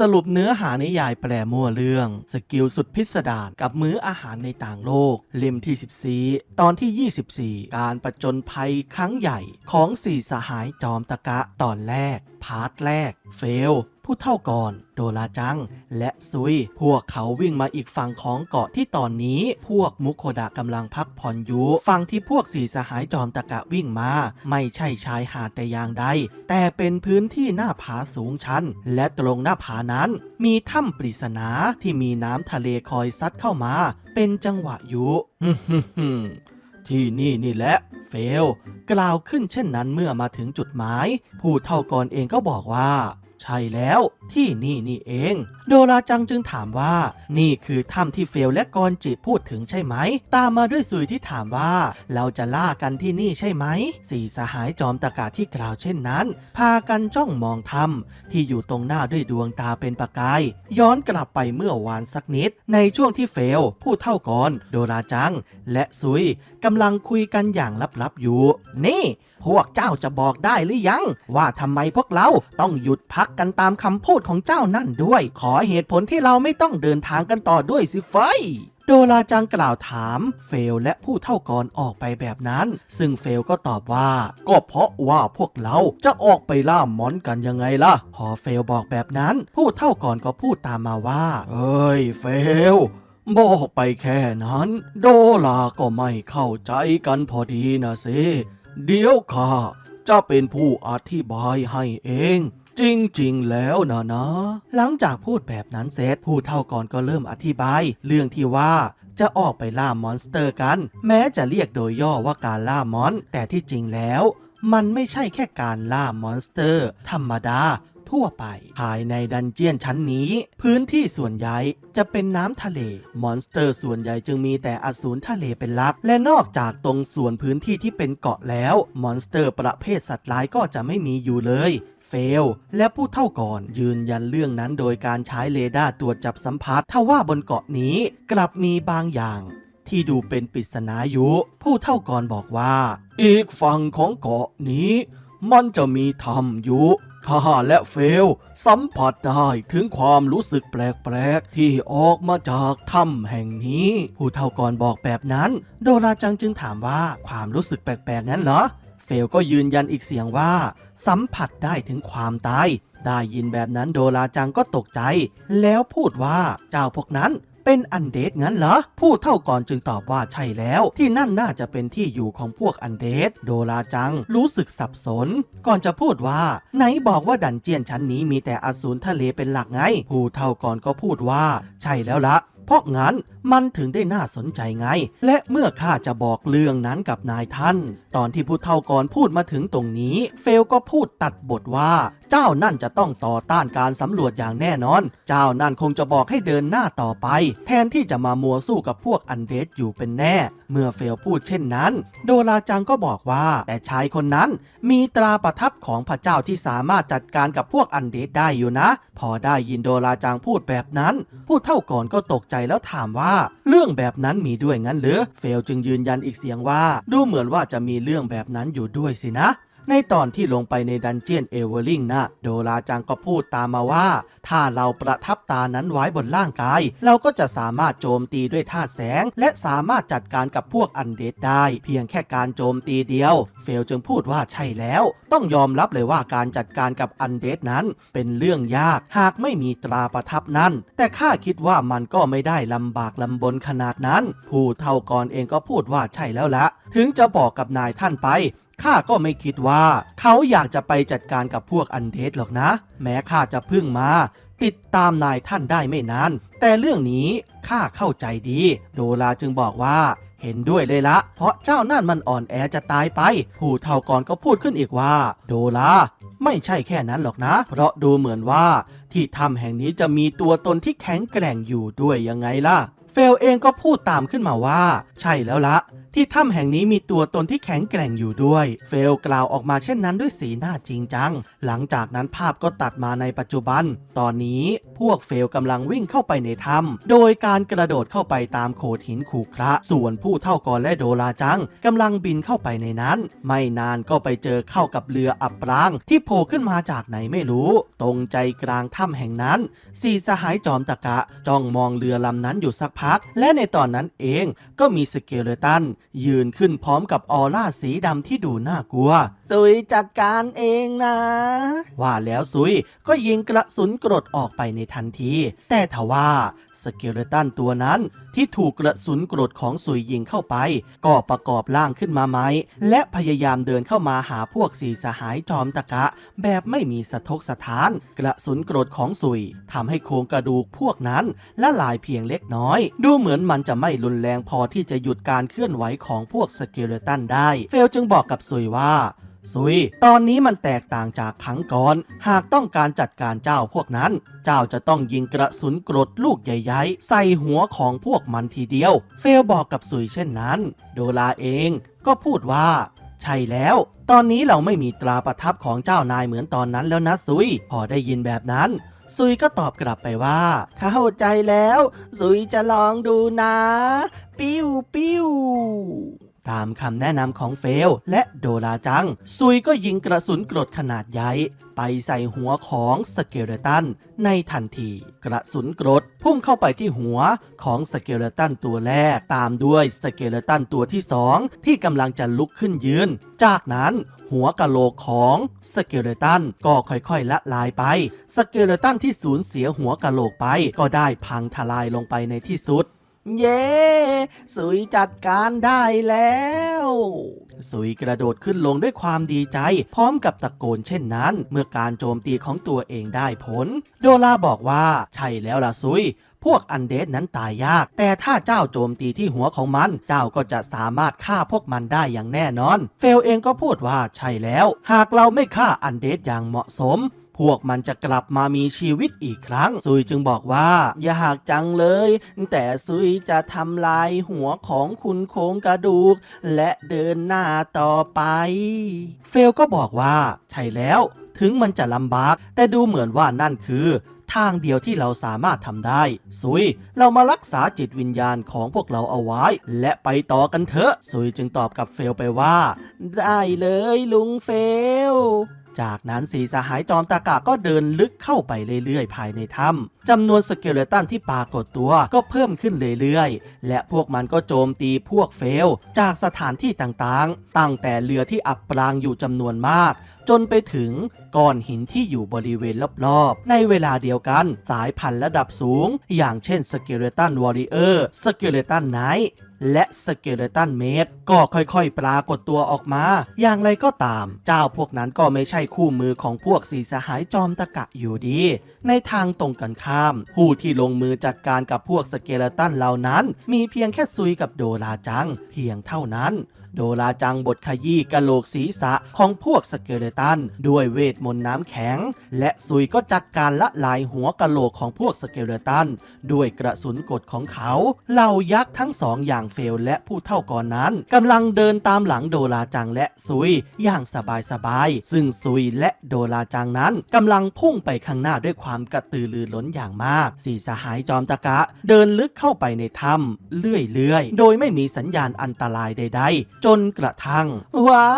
สรุปเนื้อหานิยายแปลมั่วเรื่อง สกิลสุดพิสดารกับมื้ออาหารในต่างโลก เล่มที่ 14 ตอนที่ 24 การประจนภัยครั้งใหญ่ของสี่สหายจอมตะกะตอนแรก พาร์ทแรก เฟล ผู้เท่าก่อน โดราจัง และซุย พวกเขาวิ่งมาอีกฝั่งของเกาะที่ตอนนี้ พวกมุโคดะกำลังพักผ่อนอยู่ ฝั่งที่พวกสีสหายจอมตะกะวิ่งมา ไม่ใช่ชายหาดแต่อย่างใด แต่เป็นพื้นที่หน้าผาสูงชัน และตรงหน้าผานั้น มีถ้ำปริศนาที่มีน้ำทะเลคอยซัดเข้ามา เป็นจังหวะอยู่ ที่นี่นี่แหละ เฟล กล่าวขึ้นเช่นนั้นเมื่อมาถึงจุดหมาย ผู้เท่าก่อนเองก็บอกว่า ใช่แล้วที่นี่นี่เอง โดราจังจึงถามว่า นี่คือถ้ำที่เฟลและกอนจิพูดถึงใช่ไหม ตามมาด้วยสุยที่ถามว่า เราจะล่ากันที่นี่ใช่ไหม สี่สหายจอมตะกาที่กล่าวเช่นนั้น พากันจ้องมองถ้ำที่อยู่ตรงหน้าด้วยดวงตาเป็นประกาย ย้อนกลับไปเมื่อวานสักนิด ในช่วงที่เฟลผู้เท่าก่อนโดราจัง และซุยกำลังคุยกันอย่างลับๆอยู่ นี่ พวกเจ้าจะบอกได้หรือยัง ว่าทำไมพวกเราต้องหยุดพักกันตามคำพูดของเจ้านั่นด้วย ขอเหตุผลที่เราไม่ต้องเดินทางกันต่อด้วยสิเฟยโดราจังกล่าวถาม เฟลและผู้เท่ากรออกไปแบบนั้น ซึ่งเฟลก็ตอบว่า ก็เพราะว่าพวกเราจะออกไปล่ามอนกันยังไงล่ะ พอเฟลบอกแบบนั้น ผู้เท่ากรก็พูดตามมาว่าเฮ้ยเฟลบอกไปแค่นั้น โดลาก็ไม่เข้าใจกันพอดีนะสิเดี๋ยวข้าจะเป็นผู้อธิบายให้เอง จริงๆ แล้วนะนะ หลังจากพูดแบบนั้นเสร็จผู้เท่าก่อนก็เริ่มอธิบาย เรื่องที่ว่าจะออกไปล่ามอนสเตอร์กัน แม้จะเรียกโดยย่อว่าการล่ามอน แต่ที่จริงแล้ว มันไม่ใช่แค่การล่ามอนสเตอร์ ธรรมดาทั่วไปภายในดันเจียนชั้นนี้ พื้นที่ส่วนใหญ่จะเป็นน้ำทะเล มอนสเตอร์ส่วนใหญ่จึงมีแต่อสูรทะเลเป็นหลัก และนอกจากตรงส่วนพื้นที่ที่เป็นเกาะแล้ว มอนสเตอร์ประเภทสัตว์ร้ายก็จะไม่มีอยู่เลย ล และผู้เท่าก่อนยืนยันเรื่องนั้นโดยการใช้เรดาร์ตรวจจับสัมผัสทว่าบนเกาะนี้กลับมีบางอย่าง ที่ดูเป็นปริศนาอยู่ผู้เท่าก่อนบอกว่า อีกฝั่งของเกาะนี้ มันจะมีถ้ำอยู่ข้าและเฟล สัมผัสได้ถึงความรู้สึกแปลกๆ ที่ออกมาจากถ้ำแห่งนี้ ผู้เท่าก่อนบอกแบบนั้น โดราจังจึงถามว่าความรู้สึกแปลกๆ นั้นเหรอ เฟลก็ยืนยันอีกเสียงว่า สัมผัสได้ถึงความตาย ได้ยินแบบนั้นโดราจังก็ตกใจ แล้วพูดว่าเจ้าพวกนั้นเป็นอันเดดงั้นเหรอ ผู้เท่าก่อนจึงตอบว่าใช่แล้ว ที่นั่นน่าจะเป็นที่อยู่ของพวกอันเดดโดราจังรู้สึกสับสน ก่อนจะพูดว่า ไหนบอกว่าดันเจียนชั้นนี้มีแต่อสูรทะเลเป็นหลักไง ผู้เท่าก่อนก็พูดว่า ใช่แล้วละเพราะงั้น มันถึงได้น่าสนใจไง และเมื่อข้าจะบอกเรื่องนั้นกับนายท่าน ตอนที่ผู้เฒ่าก่อนพูดมาถึงตรงนี้ เฟลก็พูดตัดบทว่า เจ้านั่นจะต้องต่อต้านการสำรวจอย่างแน่นอน เจ้านั่นคงจะบอกให้เดินหน้าต่อไป แทนที่จะมามัวสู้กับพวกอันเดดอยู่เป็นแน่ เมื่อเฟลพูดเช่นนั้น โดราจังก็บอกว่า แต่ชายคนนั้นมีตราประทับของพระเจ้าที่สามารถจัดการกับพวกอันเดดได้อยู่นะ พอได้ยินโดราจังพูดแบบนั้น ผู้เท่าก่อนก็ตกใจแล้วถามว่าเรื่องแบบนั้นมีด้วยงั้นหรือ เฟลจึงยืนยันอีกเสียงว่า ดูเหมือนว่าจะมีเรื่องแบบนั้นอยู่ด้วยสินะ ในตอนที่ลงไปในดันเจียนเอเวอร์ลิงนะโดราจังก็พูดตามมาว่า ถ้าเราประทับตานั้นไว้บนร่างกาย เราก็จะสามารถโจมตีด้วยธาตุแสง และสามารถจัดการกับพวกอันเดดได้ เพียงแค่การโจมตีเดียว เฟลจึงพูดว่าใช่แล้ว ต้องยอมรับเลยว่าการจัดการกับอันเดดนั้น เป็นเรื่องยากหากไม่มีตราประทับนั้น แต่ข้าคิดว่ามันก็ไม่ได้ลำบากลำบนขนาดนั้น ผู้เท่าก่อนเองก็พูดว่าใช่แล้วละถึงจะบอกกับนายท่านไป ข้าก็ไม่คิดว่า เขาอยากจะไปจัดการกับพวกอันเดดหรอกนะ แม้ข้าจะเพึ่งมา ติดตามนายท่านได้ไม่นาน แต่เรื่องนี้ข้าเข้าใจดี โดราจึงบอกว่าเห็นด้วยเลยละ เพราะเจ้านั่นมันอ่อนแอจะตายไป ผู้เท่าก่อนก็พูดขึ้นอีกว่า โดราไม่ใช่แค่นั้นหรอกนะ เพราะดูเหมือนว่า ที่ถ้ำแห่งนี้จะมีตัวตนที่แข็งแกร่งอยู่ด้วยยังไงล่ะ เฟลเองก็พูดตามขึ้นมาว่า ใช่แล้วละ ที่ถ้ำแห่งนี้มีตัวตนที่แข็งแกร่งอยู่ด้วย เฟลกล่าวออกมาเช่นนั้นด้วยสีหน้าจริงจัง หลังจากนั้นภาพก็ตัดมาในปัจจุบัน ตอนนี้พวกเฟลกำลังวิ่งเข้าไปในถ้ำโดยการกระโดดเข้าไปตามโขดหินขูคระ ส่วนผู้เท่ากรและโดราจังกำลังบินเข้าไปในนั้น ไม่นานก็ไปเจอเข้ากับเรืออับปราง ที่โผล่ขึ้นมาจากไหนไม่รู้ ตรงใจกลางถ้ำแห่งนั้นสี่สหายจอมตะกะจ้องมองเรือลำนั้นอยู่สักพัก และในตอนนั้นเองก็มีสเกเลตันยืนขึ้นพร้อมกับออร่าสีดำที่ดูน่ากลัว ซุยจัดการเองนะ ว่าแล้วซุยก็ยิงกระสุนกรดออกไปในทันที แต่ทว่าสเกเลตันตัวนั้น ที่ถูกกระสุนกรดของซุยยิงเข้าไป ก็ประกอบร่างขึ้นมาไหมและพยายามเดินเข้ามาหาพวกสีสหายจอมตะกะ แบบไม่มีสะทกสถาน กระสุนกรดของซุยทำให้โครงกระดูกพวกนั้นละลายเพียงเล็กน้อย ดูเหมือนมันจะไม่รุนแรงพอที่จะหยุดการเคลื่อนไหวของพวกสเกเลตันได้ เฟลจึงบอกกับซุยว่า ซุย ตอนนี้มันแตกต่างจากครั้งก่อน หากต้องการจัดการเจ้าพวกนั้น เจ้าจะต้องยิงกระสุนกรดลูกใหญ่ๆ ใส่หัวของพวกมันทีเดียว เฟลบอกกับซุยเช่นนั้น โดลาเองก็พูดว่า ใช่แล้วตอนนี้เราไม่มีตราประทับของเจ้านายเหมือนตอนนั้นแล้วนะซุย พอได้ยินแบบนั้น ซุยก็ตอบกลับไปว่าเข้าใจแล้ว ซุยจะลองดูนะ ปิ้วปิ้ว ตามคำแนะนำของเฟลและโดราจัง ซุยก็ยิงกระสุนกรดขนาดใหญ่ไปใส่หัวของสเกเลตันในทันที กระสุนกรดพุ่งเข้าไปที่หัวของสเกเลตันตัวแรก ตามด้วยสเกเลตันตัวที่สองที่กำลังจะลุกขึ้นยืน จากนั้นหัวกะโหลกของสเกเลตันก็ค่อยๆละลายไป สเกเลตันที่สูญเสียหัวกะโหลกไปก็ได้พังทลายลงไปในที่สุด เย้ สุยจัดการได้แล้ว สุยกระโดดขึ้นลงด้วยความดีใจ พร้อมกับตะโกนเช่นนั้น เมื่อการโจมตีของตัวเองได้ผล โดลาบอกว่าใช่แล้วล่ะซุยพวกอันเดสนั้นตายยาก แต่ถ้าเจ้าโจมตีที่หัวของมัน เจ้าก็จะสามารถฆ่าพวกมันได้อย่างแน่นอน เฟลเองก็พูดว่าใช่แล้ว หากเราไม่ฆ่าอันเดสอย่างเหมาะสม พวกมันจะกลับมามีชีวิตอีกครั้ง ซุยจึงบอกว่า อย่าหากจังเลย แต่ซุยจะทำลายหัวของคุณโครงกระดูก และเดินหน้าต่อไป เฟลก็บอกว่า ใช่แล้ว ถึงมันจะลำบาก แต่ดูเหมือนว่านั่นคือทางเดียวที่เราสามารถทำได้ ซุย เรามารักษาจิตวิญญาณของพวกเราเอาไว้ และไปต่อกันเถอะ ซุยจึงตอบกับเฟลไปว่า ได้เลยลุงเฟล จากนั้นสีสหายจอมตากาก็เดินลึกเข้าไปเรื่อยๆ ภายในถ้ำจำนวนสเกเลตันที่ปรากฏตัวก็เพิ่มขึ้นเรื่อยๆ และพวกมันก็โจมตีพวกเฟล จากสถานที่ต่างๆ ตั้งแต่เรือที่อับปรางอยู่จำนวนมาก จนไปถึงก้อนหินที่อยู่บริเวณรอบๆ ในเวลาเดียวกันสายพันธุ์ระดับสูง อย่างเช่นสเกเลตันวอริเออร์สเกเลตันไนท์ และสเกเลตันเมดก็ค่อยๆ ปรากฏตัวออกมา อย่างไรก็ตาม เจ้าพวกนั้นก็ไม่ใช่คู่มือของพวกสีสหายจอมตะกะอยู่ดี ในทางตรงกันข้าม ผู้ที่ลงมือจัดการกับพวกสเกเลตันเหล่านั้น มีเพียงแค่ซุยกับโดราจัง เพียงเท่านั้น โดราจังบทขยี้กะโหลกศีรษะของพวกสเกเลตัน ด้วยเวทมนต์น้ำแข็ง และซุยก็จัดการละลายหัวกะโหลกของพวกสเกเลตัน ด้วยกระสุนกดของเขา เหล่ายักษ์ทั้งสองอย่างเฟลและผู้เท่าก่อนนั้นกำลังเดินตามหลังโดราจังและซุยอย่างสบายๆซึ่งซุยและโดราจังนั้นกำลังพุ่งไปข้างหน้าด้วยความกระตือรือร้นอย่างมากสี่สหายจอมตะกะ เดินลึกเข้าไปในถ้ำเรื่อยๆ โดยไม่มีสัญญาณอันตรายใดๆจนกระทั่ง ว้า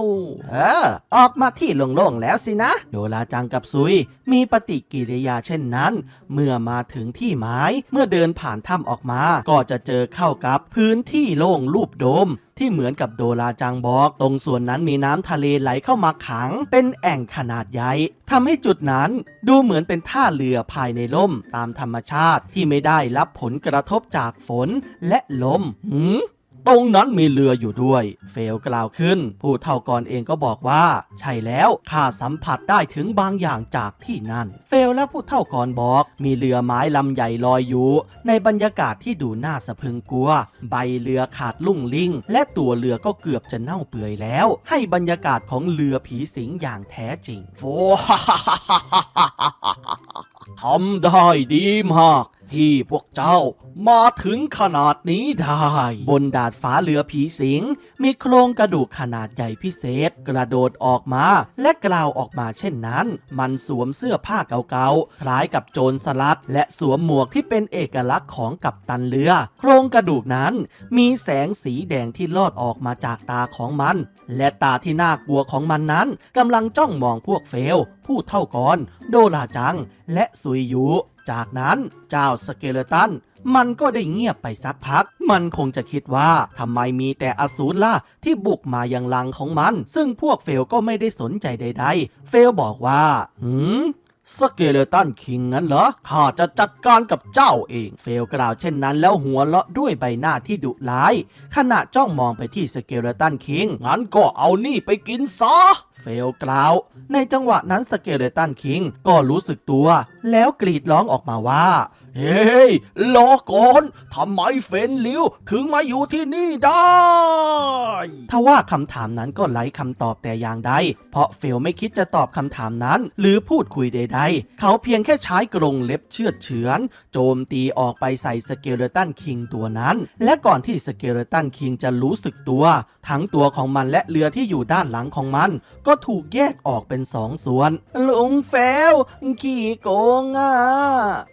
วเออออกมาที่โล่งๆแล้วสินะ โดราจังกับซุย มีปฏิกิริยาเช่นนั้น เมื่อมาถึงที่หมายเมื่อเดินผ่านถ้ำออกมา ก็จะเจอเข้ากับพื้นที่โล่งรูปโดมที่เหมือนกับโดราจังบอก ตรงส่วนนั้นมีน้ำทะเลไหลเข้ามาขัง เป็นแอ่งขนาดใหญ่ทำให้จุดนั้นดูเหมือนเป็นท่าเรือภายในล่มตามธรรมชาติที่ไม่ได้รับผลกระทบจากฝนและลมหืม ตรงนั้นมีเรืออยู่ด้วย เฟลกล่าวขึ้น ผู้เท่ากรเองก็บอกว่า ใช่แล้วข้าสัมผัสได้ถึงบางอย่างจากที่นั่น เฟลและผู้เท่ากรบอก มีเรือไม้ลำใหญ่ลอยอยู่ ในบรรยากาศที่ดูน่าสะพรึงกลัว ใบเรือขาดลุ่งลิ่ง และตัวเรือก็เกือบจะเน่าเปื่อยแล้ว ให้บรรยากาศของเรือผีสิงอย่างแท้จริงโฟทำได้ดีมาก ที่พวกเจ้ามาถึงขนาดนี้ได้ บนดาดฟ้าเรือผีสิง มีโครงกระดูกขนาดใหญ่พิเศษ กระโดดออกมาและกล่าวออกมาเช่นนั้น มันสวมเสื้อผ้าเก่าๆ คล้ายกับโจรสลัด และสวมหมวกที่เป็นเอกลักษณ์ของกัปตันเรือ โครงกระดูกนั้น มีแสงสีแดงที่ลอดออกมาจากตาของมัน และตาที่น่ากลัวของมันนั้นกำลังจ้องมองพวกเฟลผู้เท่ากรโดราจัง และซุยยู จากนั้นเจ้าสเกเลตันมันก็ได้เงียบไปสักพัก มันคงจะคิดว่าทำไมมีแต่อสูรล่ะที่บุกมายังลังของมัน ซึ่งพวกเฟลก็ไม่ได้สนใจใด ๆ เฟลบอกว่า หืมสเกเลตันคิงงั้นเหรอ ข้าจะจัดการกับเจ้าเอง เฟลกล่าวเช่นนั้นแล้วหัวเราะด้วยใบหน้าที่ดุร้าย ขณะจ้องมองไปที่สเกเลตันคิง งั้นก็เอานี่ไปกินซะ เฟลกล่าว ในจังหวะนั้นสเกเลตันคิงก็รู้สึกตัว แล้วกรีดร้องออกมาว่า เฮ้ยรอก่อนทำไมเฟนลิวถึงมาอยู่ที่นี่ได้ทว่าคำถามนั้นก็ไร้คำตอบแต่อย่างใด เพราะเฟลไม่คิดจะตอบคำถามนั้น หรือพูดคุยใด ๆ เขาเพียงแค่ใช้กรงเล็บเชือดเฉือน โจมตีออกไปใส่สเกเลตันคิงตัวนั้น และก่อนที่สเกเลตันคิงจะรู้สึกตัว ทั้งตัวของมันและเรือที่อยู่ด้านหลังของมัน ก็ถูกแยกออกเป็นสองส่วน ลุงเฟลขี้โกงอะ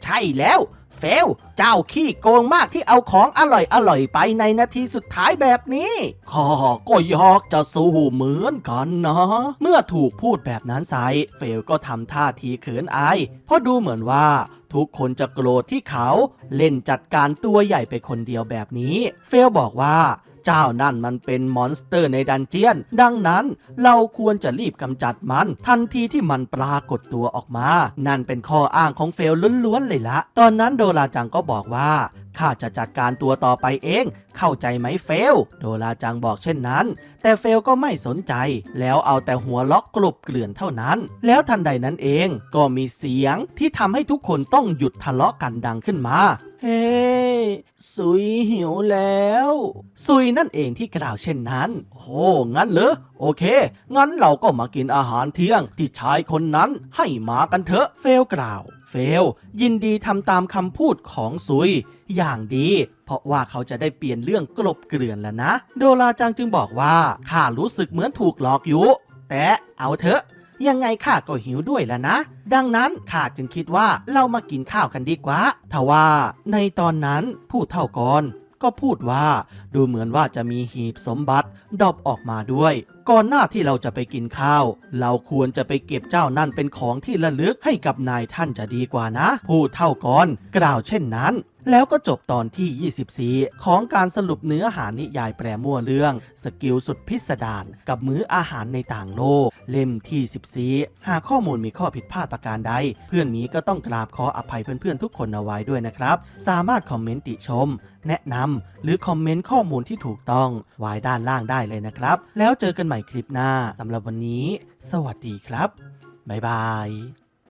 ใช่แล้ว เฟล เจ้าขี้โกงมากที่เอาของอร่อยอร่อยๆไปในนาทีสุดท้ายแบบนี้ข้าก็อยอกจะสู้เหมือนกันนะ เมื่อถูกพูดแบบนั้นไซเฟลก็ทำท่าทีเขินอาย เพราะดูเหมือนว่าทุกคนจะโกรธที่เขาเล่นจัดการตัวใหญ่ไปคนเดียวแบบนี้ เฟลบอกว่า เจ้านั่นมันเป็นมอนสเตอร์ในดันเจียน ดังนั้นเราควรจะรีบกำจัดมัน ทันทีที่มันปรากฏตัวออกมา นั่นเป็นข้ออ้างของเฟลล้วนๆเลยละ ตอนนั้นโดราจังก็บอกว่าข้าจะจัดการตัวต่อไปเอง เข้าใจไหมเฟล โดราจังบอกเช่นนั้น แต่เฟลก็ไม่สนใจ แล้วเอาแต่หัวล็อกกลบเกลื่อนเท่านั้น แล้วทันใดนั้นเองก็มีเสียงที่ทำให้ทุกคนต้องหยุดทะเลาะกันดังขึ้นมา เฮ้สุยหิวแล้ว สุยนั่นเองที่กล่าวเช่นนั้น โอ้งั้นเหรอ โอเค งั้นเราก็มากินอาหารเที่ยงที่ชายคนนั้นให้มากันเถอะ เฟลกล่าว เฟล ยินดีทำตามคำพูดของซุย อย่างดี เพราะว่าเขาจะได้เปลี่ยนเรื่องกลบเกลื่อนแล้วนะ โดราจังจึงบอกว่าข้ารู้สึกเหมือนถูกหลอกอยู่ แต่เอาเถอะ ยังไงข้าก็หิวด้วยแล้วนะ ดังนั้นข้าจึงคิดว่าเรามากินข้าวกันดีกว่าทว่าในตอนนั้นผู้เท่ากรก็พูดว่าดูเหมือนว่าจะมีหีบสมบัติดอปออกมาด้วย ก่อนหน้าที่เราจะไปกินข้าว เราควรจะไปเก็บเจ้านั่นเป็นของที่ระลึกให้กับนายท่านจะดีกว่านะ ผู้เท่ากรกล่าวเช่นนั้น แล้วก็จบตอนที่ 24 ของการสรุปเนื้อหานิยายแปลมั่วเรื่อง สกิลสุดพิสดารกับมื้ออาหารในต่างโลก เล่มที่ 14 หากข้อมูลมีข้อผิดพลาดประการใด เพื่อนมีก็ต้องกราบขออภัยเพื่อนๆทุกคนเอาไว้ด้วยนะครับ สามารถคอมเมนต์ติชม แนะนำหรือคอมเมนต์ข้อมูลที่ถูกต้องไว้ด้านล่างได้เลยนะครับ แล้วเจอกันใหม่คลิปหน้าสำหรับวันนี้ สวัสดีครับบ๊ายบาย